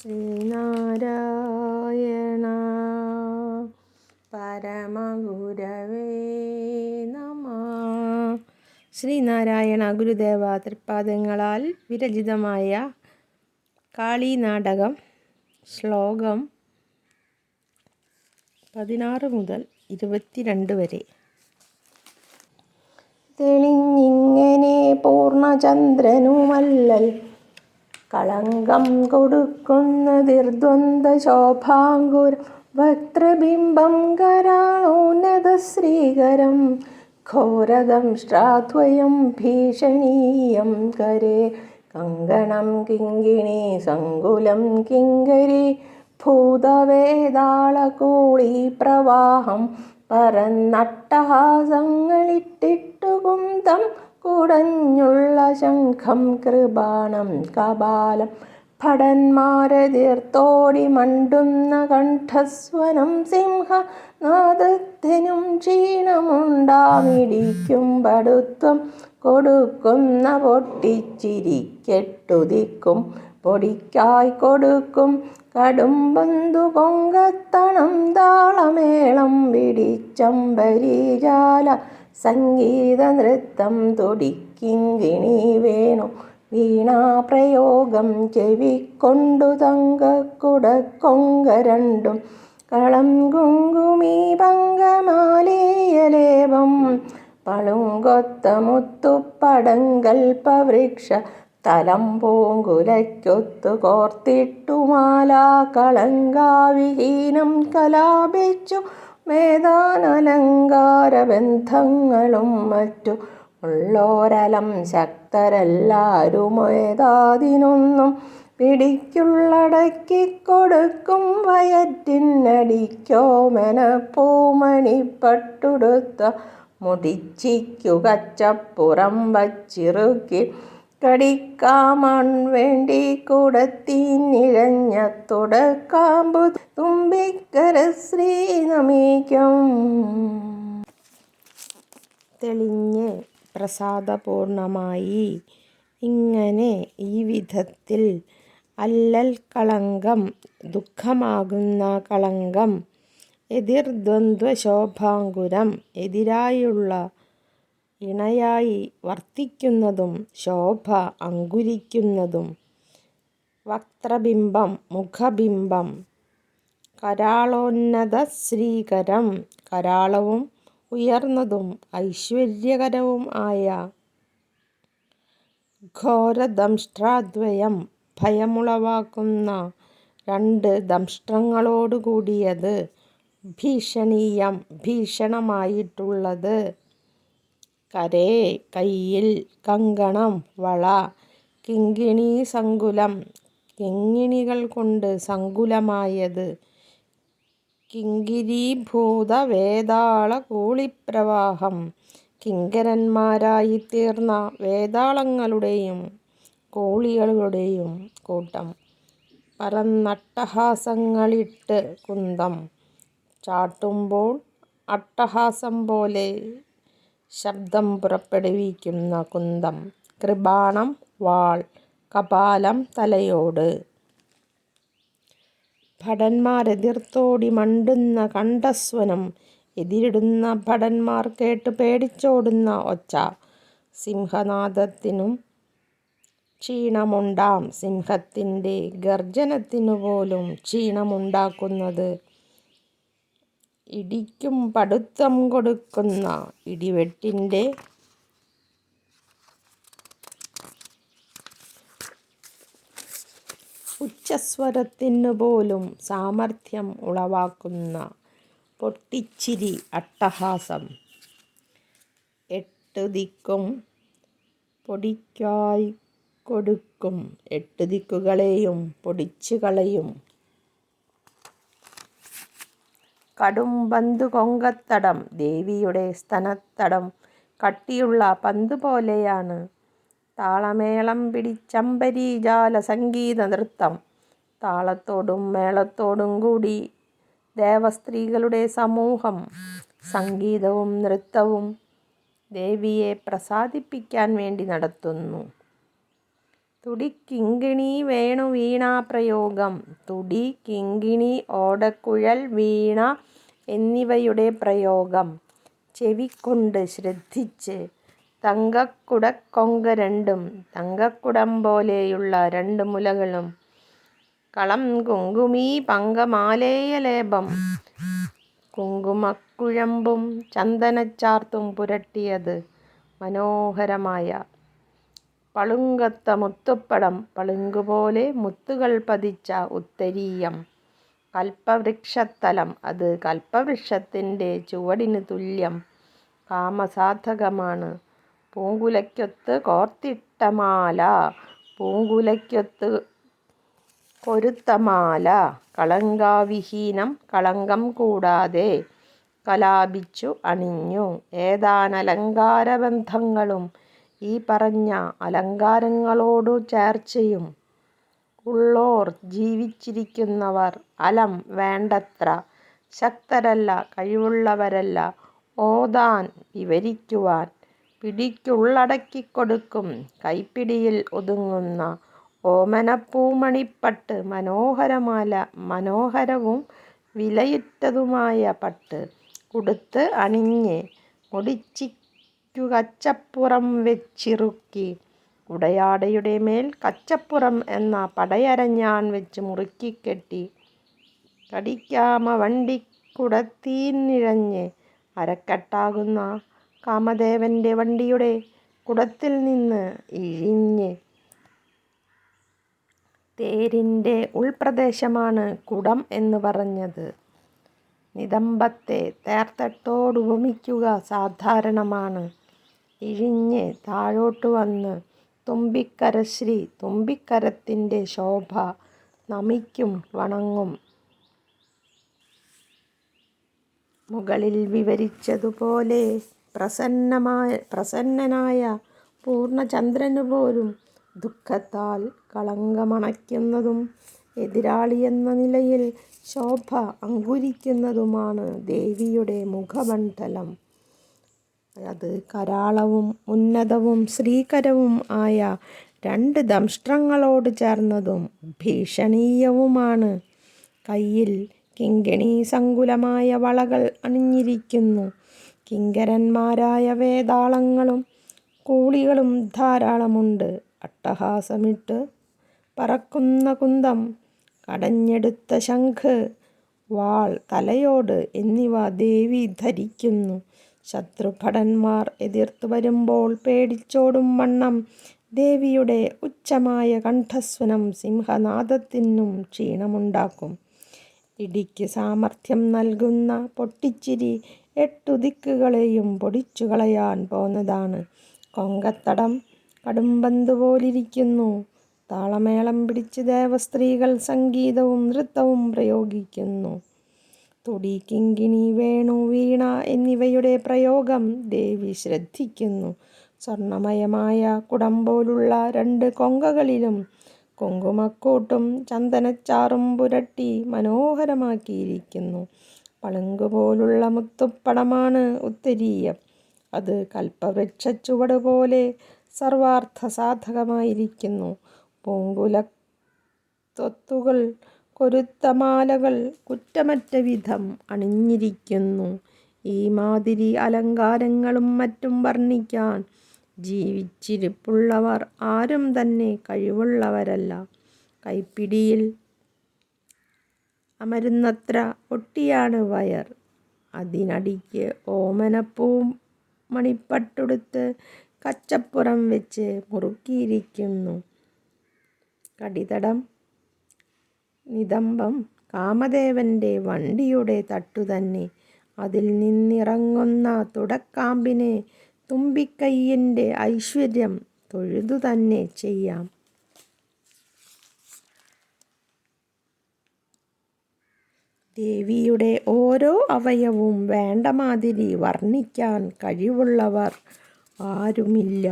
ശ്രീനാരായണ. പരമഗുരവേ നമ. ശ്രീനാരായണ ഗുരുദേവ തൃപ്പാദങ്ങളാൽ വിരചിതമായ കാളി നാടകം ശ്ലോകം പതിനാറ് മുതൽ ഇരുപത്തിരണ്ട് വരെ. തെളിഞ്ഞിങ്ങനെ പൂർണചന്ദ്രനുമല്ലൽ കളങ്കം കൊടുക്കുന്ന ദീർദ്വന്ദ് ശോഭാങ്കുരം വക്രബിംബം കരാളോന്നത ശ്രീകരം ഘോരദം ശ്രാദ്വയം ഭീഷണീയം കരേ കങ്കണം കിങ്കിണി സങ്കുലം കിങ്കരി ഭൂതവേതാളകൂളി പ്രവാഹം പരന്നട്ടഹാസങ്ങളിട്ടിട്ടു കുന്തം കുടഞ്ഞുള്ള ശംഖം കൃപാണം കപാലം ഭടന്മാരെ തീർത്തോടി മണ്ടുന്ന കണ്ഠസ്വനം സിംഹ നാദത്തിനും ക്ഷീണമുണ്ടാമിടിക്കും പടുത്വം കൊടുക്കുന്ന പൊട്ടിച്ചിരിക്കെട്ടുതിക്കും പൊടിക്കായി കൊടുക്കും കടുംബന്തു കൊങ്കത്തണം താളമേളം പിടിച്ചമ്പരീജാല സംഗീത നൃത്തം തുടിക്കിങ്കിണി വേണു. വീണാപ്രയോഗം ചെവിക്കൊണ്ടു തങ്കക്കുടക്കൊങ്ക രണ്ടും കളം കുങ്കുമീ പങ്കമാലേയലേപം പളുങ്കൊത്ത പവൃക്ഷ. തലം പൂങ്കുലയ്ക്കൊത്തു കോർത്തിട്ടുമാല കളങ്കാവിഹീനം കലാപിച്ചു. ബന്ധങ്ങളും മറ്റു ഉള്ളോരലം ശക്തരെല്ലാരും ഏതാതിനൊന്നും പിടിക്കുള്ളടക്കി കൊടുക്കും വയറ്റിനടിക്കോ മെനപ്പൂമണിപ്പട്ടുടുത്ത മുടിച്ചിക്കു കച്ചപ്പുറം വച്ചിറുക്കി കടിക്കാമൺ വേണ്ടി കൂടത്തിനിഴഞ്ഞ തുടക്കാമ്പു തുമ്പിക്കര ശ്രീ നമിക്കും തെളിഞ്ഞ് പ്രസാദപൂർണമായി ഇങ്ങനെ ഈ വിധത്തിൽ അല്ലൽ കളങ്കം ദുഃഖമാകുന്ന കളങ്കം എതിർദ്വന്ദ്വശോഭാങ്കുരം എതിരായുള്ള ഇണയായി വർത്തിക്കുന്നതും ശോഭ അങ്കുരിക്കുന്നതും. വക്ത്രബിംബം മുഖബിംബം കരാളോന്നത ശ്രീകരം കരാളവും ഉയർന്നതും ഐശ്വര്യകരവും ആയ ഘോരദംഷ്ട്രാദ്വയം ഭയമുളവാക്കുന്ന രണ്ട് ദംഷ്ട്രങ്ങളോടുകൂടിയത് ഭീഷണീയം ഭീഷണമായിട്ടുള്ളത്. കരേ കയ്യിൽ കങ്കണം വള കിങ്കിണി സങ്കുലം. കിങ്ങിണികൾ കൊണ്ട് സങ്കുലമായത് കിങ്കിരീഭൂത വേതാള കൂളിപ്രവാഹം കിങ്കരന്മാരായിത്തീർന്ന വേതാളങ്ങളുടെയും കോളികളുടെയും കൂട്ടം. പറന്നട്ടഹാസങ്ങളിട്ട് കുന്തം. ചാട്ടുമ്പോൾ അട്ടഹാസം പോലെ ശബ്ദം പുറപ്പെടുവിക്കുന്ന കുന്തം. കൃപാണം വാൾ കപാലം തലയോട്. ഭടന്മാരെതിർത്തോടി മണ്ടുന്ന കണ്ടസ്വനം. എതിരിടുന്ന ഭടന്മാർ കേട്ട് പേടിച്ചോടുന്ന ഒച്ച. സിംഹനാദത്തിനും ക്ഷീണമുണ്ടാം. സിംഹത്തിന്റെ ഗർജനത്തിനു പോലും ക്ഷീണമുണ്ടാക്കുന്നത് ഇടിക്കും പടുത്തം കൊടുക്കുന്ന ഇടിവെട്ടിന്റെ ഉച്ചസ്വരത്തിനു പോലും സാമർഥ്യം ഉളവാക്കുന്ന പൊട്ടിച്ചിരി അട്ടഹാസം. എട്ടു ദിക്കും പൊടിക്കായി കൊടുക്കും. എട്ടു ദിക്കുകളെയും പൊടിച്ചു കളയും കടും പന്തു കൊങ്കത്തടം ദേവിയുടെ സ്തനത്തടം കട്ടിയുള്ള പന്തുപോലെയാണ് താളമേളം പിടിച്ചമ്പരീജാല സംഗീത നൃത്തം. താളത്തോടും മേളത്തോടും കൂടി ദേവസ്ത്രീകളുടെ സമൂഹം. സംഗീതവും നൃത്തവും ദേവിയെ പ്രസാദിപ്പിക്കാൻ വേണ്ടി നടത്തുന്നു. തുടിക്കിങ്കിണി വേണു പ്രയോഗം. തുടി കിങ്കിണി ഓടക്കുഴൽ വീണ എന്നിവയുടെ പ്രയോഗം. ചെവിക്കൊണ്ട് ശ്രദ്ധിച്ച് തങ്കക്കുടക്കൊങ്ക രണ്ടും തങ്കക്കുടം പോലെയുള്ള രണ്ട് മുലകളും. കളം കുങ്കുമീ പങ്കമാലേയലേപം. കുങ്കുമക്കുഴമ്പും ചന്ദനച്ചാർത്തും പുരട്ടിയത് മനോഹരമായ പളുങ്കത്ത മുത്തുപ്പടം പളുങ്കുപോലെ മുത്തുകൾ പതിച്ച ഉത്തരീയം. കൽപ്പവൃക്ഷത്തലം അത് കൽപ്പവൃക്ഷത്തിന്റെ ചുവടിന് തുല്യം. കാമസാധകമാണ്. പൂങ്കുലയ്ക്കൊത്ത് കോർത്തിട്ട മാല പൂങ്കുലയ്ക്കൊത്ത് കൊരുത്തമാല കളങ്കാവിഹീനം കളങ്കം കൂടാതെ കലാപിച്ചു അണിഞ്ഞു. ഏതാനലങ്കാരബന്ധങ്ങളും ഈ പറഞ്ഞ അലങ്കാരങ്ങളോടു ചേർച്ചയും ഉള്ളോർ ജീവിച്ചിരിക്കുന്നവർ അലം വേണ്ടത്ര ശക്തരല്ല കഴിവുള്ളവരല്ല. ഓതാൻ വിവരിക്കുവാൻ പിടിക്കുള്ളടക്കിക്കൊടുക്കും. കൈപ്പിടിയിൽ ഒതുങ്ങുന്ന ഓമനപ്പൂമണിപ്പട്ട് മനോഹരമാല മനോഹരവും വിലയുറ്റതുമായ പട്ട് ഉടുത്ത് അണിഞ്ഞ് മുടിച്ചിക്കു കച്ചപ്പുറം വെച്ചിറുക്കി. ഉടയാടയുടെ മേൽ കച്ചപ്പുറം എന്ന പടയരഞ്ഞാൻ വെച്ച് മുറുക്കിക്കെട്ടി കടിക്കാമ വണ്ടിക്കുടത്തീനിഴഞ്ഞ് അരക്കെട്ടാകുന്ന കാമദേവന്റെ വണ്ടിയുടെ കുടത്തിൽ നിന്ന് ഇഴിഞ്ഞ്. തേരിന്റെ ഉൾപ്രദേശമാണ് കുടം എന്ന് പറഞ്ഞത്. നിതംബത്തെ തേർത്തട്ടോടുപമിക്കുക സാധാരണമാണ്. ഇഴിഞ്ഞ് താഴോട്ട് വന്ന് തുമ്പിക്കരശ്രീ തുമ്പിക്കരത്തിന്റെ ശോഭ നമിക്കും വണങ്ങും. മുകളിൽ വിവരിച്ചതുപോലെ പ്രസന്നമായ പ്രസന്നനായ പൂർണചന്ദ്രനു പോലും ദുഃഖത്താൽ കളങ്കമണയ്ക്കുന്നതും എതിരാളിയെന്ന നിലയിൽ ശോഭ അങ്കുരിക്കുന്നതുമാണ് ദേവിയുടെ മുഖമണ്ഡലം. അത് കരാളവും ഉന്നതവും ശ്രീകരവും ആയ രണ്ട് ദംഷ്ട്രങ്ങളോട് ചേർന്നതും ഭീഷണീയവുമാണ്. കയ്യിൽ കിങ്കിണി സങ്കുലമായ വളകൾ അണിഞ്ഞിരിക്കുന്നു. കിങ്കരന്മാരായ വേതാളങ്ങളും കൂളികളും ധാരാളമുണ്ട്. അട്ടഹാസമിട്ട് പറക്കുന്ന കുന്തം കടഞ്ഞെടുത്ത ശംഖ് വാൾ തലയോട് എന്നിവ ദേവി ധരിക്കുന്നു. ശത്രുഭടന്മാർ എതിർത്തു വരുമ്പോൾ പേടിച്ചോടും വണ്ണം. ദേവിയുടെ ഉച്ചമായ കണ്ഠസ്വനം സിംഹനാദത്തിനും ക്ഷീണമുണ്ടാക്കും. ഇടിക്ക് സാമർഥ്യം നൽകുന്ന പൊട്ടിച്ചിരി എട്ടു ദിക്കുകളെയും പൊടിച്ചു കളയാൻ പോന്നതാണ് കൊങ്കത്തടം കടുംപന്ത് പോലിരിക്കുന്നു. താളമേളം പിടിച്ച് ദേവസ്ത്രീകൾ സംഗീതവും നൃത്തവും പ്രയോഗിക്കുന്നു. തുടി കിങ്കിണി വേണു വീണ എന്നിവയുടെ പ്രയോഗം ദേവി ശ്രദ്ധിക്കുന്നു. സ്വർണമയമായ കുടം പോലുള്ള രണ്ട് കൊങ്കകളിലും കുങ്കുമക്കൂട്ടും ചന്ദനച്ചാറും പുരട്ടി മനോഹരമാക്കിയിരിക്കുന്നു. പളുങ്കുപോലുള്ള മുത്തുപ്പടമാണ് ഉത്തരീയം. അത് കൽപ്പവൃക്ഷ ചുവട് പോലെ സർവാർത്ഥ സാധകമായിരിക്കുന്നു പൂങ്കുലത്തൊത്തുകൾ കൊരുത്തമാലകൾ കുറ്റമറ്റ വിധം അണിഞ്ഞിരിക്കുന്നു. ഈ മാതിരി അലങ്കാരങ്ങളും മറ്റും വർണിക്കാൻ ജീവിച്ചിരിപ്പുള്ളവർ ആരും തന്നെ കഴിവുള്ളവരല്ല. കൈപ്പിടിയിൽ അമരുന്നത്ര ഒട്ടിയാണ് വയർ. അതിനടിക്ക് ഓമനപ്പൂവും മണിപ്പട്ടെടുത്ത് കച്ചപ്പുറം വെച്ച് മുറുക്കിയിരിക്കുന്നു. കടിതടം നിതംബം കാമദേവന്റെ വണ്ടിയുടെ തട്ടുതന്നെ അതിൽ നിന്നിറങ്ങുന്ന തുടക്കാമ്പിനെ തുമ്പിക്കൈയിന്റെ ഐശ്വര്യം തൊഴുതു തന്നെ ചെയ്യാം. ദേവിയുടെ ഓരോ അവയവും വേണ്ട മാതിരി വർണിക്കാൻ കഴിവുള്ളവർ ആരുമില്ല.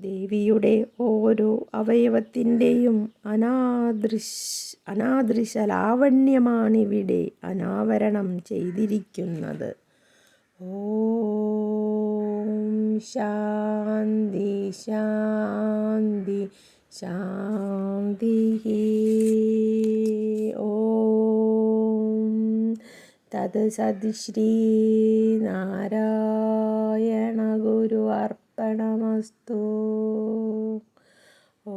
ദേവിയുടെ ഓരോ അവയവത്തിന്റെയും അനാദൃശ് അനാദൃശ ലാവണ്യമാണിവിടെ അനാവരണം ചെയ്തിരിക്കുന്നത്. ഓം ശാന്തി ശാന്തി ശാന്തി ഓം തത് സത് ശ്രീ നാരായണ ഗുരു അർപ്പണമസ്തു ഓ